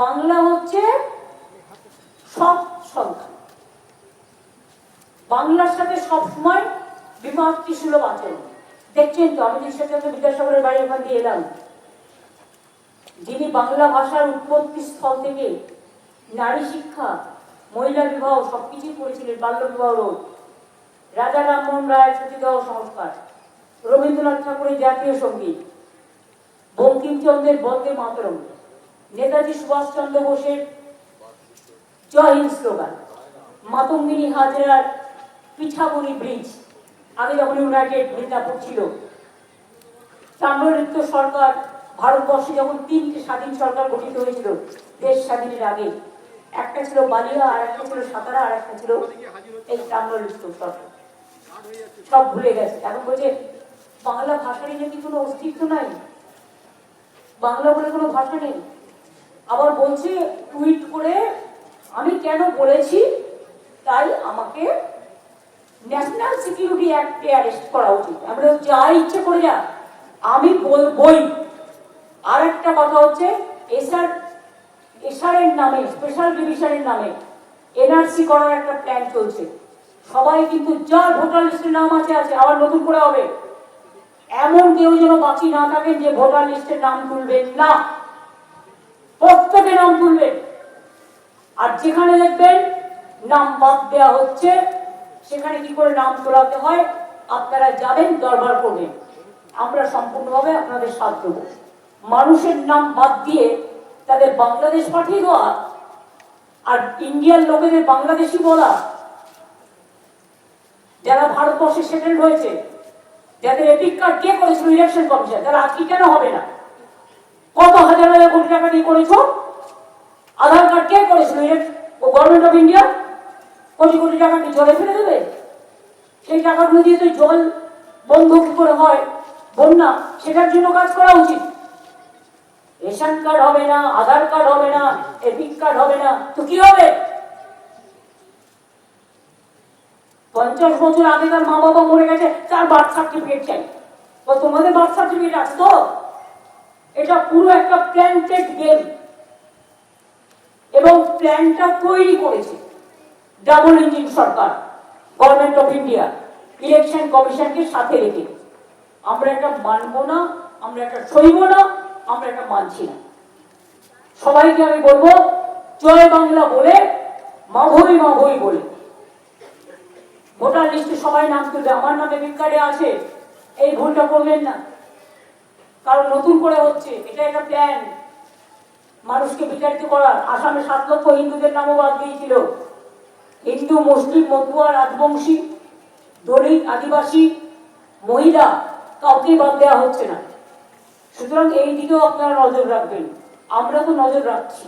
বাংলা হচ্ছে সব সংখ্যা। বাংলার সাথে সবসময় বিমাত্রি সুলভ আচরণ দেখছেন তো, আমি ঈশ্বরচন্দ্র বিদ্যাসাগরের বাড়ি ওখান দিয়ে এলাম। যিনি বাংলা ভাষার উৎপত্তি স্থল থেকে নারী শিক্ষা, মহিলা বিবাহ সবকিছুই করেছিলেন বাল্য বিবাহ রোধ। রাজা রামমোহন রায়ের সতীদাহ সংস্কার, রবীন্দ্রনাথ ঠাকুরের জাতীয় সংগীত, বঙ্কিমচন্দ্রের বন্দে মাতরম। নেতাজি সুভাষচন্দ্র বোসের জয় হিন্দ স্লোগান। মাতঙ্গিনী হাজরার পিঠাগুড়ি ব্রিজ। আগে যখন ইউনাইটেড মিদনাপুর ছিল চাম্রলিপ্ত সরকার ভারতবর্ষে যখন তিনটি স্বাধীন সরকার গঠিত হয়েছিল, দেশ স্বাধীনের আগে, একটা ছিল বালিয়া, আর একটা ছিল সাতারা, আর একটা ছিল এই চাম্রলিপ্ত সরকার। সব ভুলে গেছে। এখন বলছে, বাংলা ভাষারই নাকি কোনো অস্তিত্ব নাই? বাংলা বলে কোনো ভাষা নেই? আবার বলছে টুইট করে, আমি কেন বলেছি? তাই আমাকে ন্যাশনাল সিকিউরিটি অ্যাক্টে অ্যারেস্ট করা উচিত। আমরা যা ইচ্ছে করে যা আমি বলবই। আর একটা কথা হচ্ছে, এসআর, এসআরের নামে স্পেশাল ডিভিশনের নামে এনআরসি করার একটা প্ল্যান চলছে। সবাই কিন্তু যার ভোটার লিস্টের নাম আছে আছে, আবার নতুন করে হবে। এমন কেউ যেন বাকি না থাকেন যে ভোটার লিস্টের নাম তুলবেন না। প্রত্যেকে নাম তুলবেন আর যেখানে দেখবেন নাম বাদ দেওয়া হচ্ছে, সেখানে কি করে নাম তোলাতে হয়, আপনারা যাবেন দরবার করবেন আমরা সম্পূর্ণভাবে আপনাদের সাথ দেবো মানুষের নাম বাদ দিয়ে তাদের বাংলাদেশ পাঠিয়ে দেওয়া, আর ইন্ডিয়ার লোকেদের বাংলাদেশি বলা, যারা ভারতবর্ষে সেটেল হয়েছে, যাদের এপিক কার্ড কে করেছিল ইলেকশন কমিশন তারা আজকে কেন হবে না? কত হাজার হাজার কোটি টাকা দিয়ে করেছ? আধার কার্ড কে করেছিল government of India crore crore টাকা কি জলে ফেলে দেবে? সেই টাকাগুলো দিয়ে তো জল বন্ধ কি করে হয়? বন্যা, সেটার জন্য কাজ করা উচিত। রেশন কার্ড হবে না, আধার কার্ড হবে না, এপিক কার্ড হবে না, তো কি হবে? পঞ্চাশ বছর আগে তার মা বাবা মরে গেছে, তার বার্থ সার্টিফিকেট চাই। তোমাদের বার্থ সার্টিফিকেট আছে তো? এটা পুরো একটা প্ল্যান্টেড গেম এবং প্ল্যানটা তৈরি করেছে ডাবল ইঞ্জিন সরকার গভর্নমেন্ট অফ ইন্ডিয়া ইলেকশন কমিশনকে সাথে রেখে। আমরা এটা মানব না, আমরা এটা সইব না, আমরা এটা মানছি না। সবাইকে আমি বলব, জয় বাংলা বলে, মাভই মাভই বলে। ভোটার লিস্টে সবাই নাম তুলবে, আমার নামে বিজ্ঞানে আছে, এই ভুলটা করবেন না। কারণ নতুন করে হচ্ছে, এটা একটা প্ল্যান মানুষকে বিচারিত করার, আসামে সাত লক্ষ হিন্দুদের নামও বাদ দিয়েছিল। হিন্দু, মুসলিম, মতুয়া, রাজবংশী, দলিত, আদিবাসী, মহিলা কাউকেই বাদ দেওয়া হচ্ছে না। সুতরাং এই দিকেও আপনারা নজর রাখবেন। আমরা তো নজর রাখছি।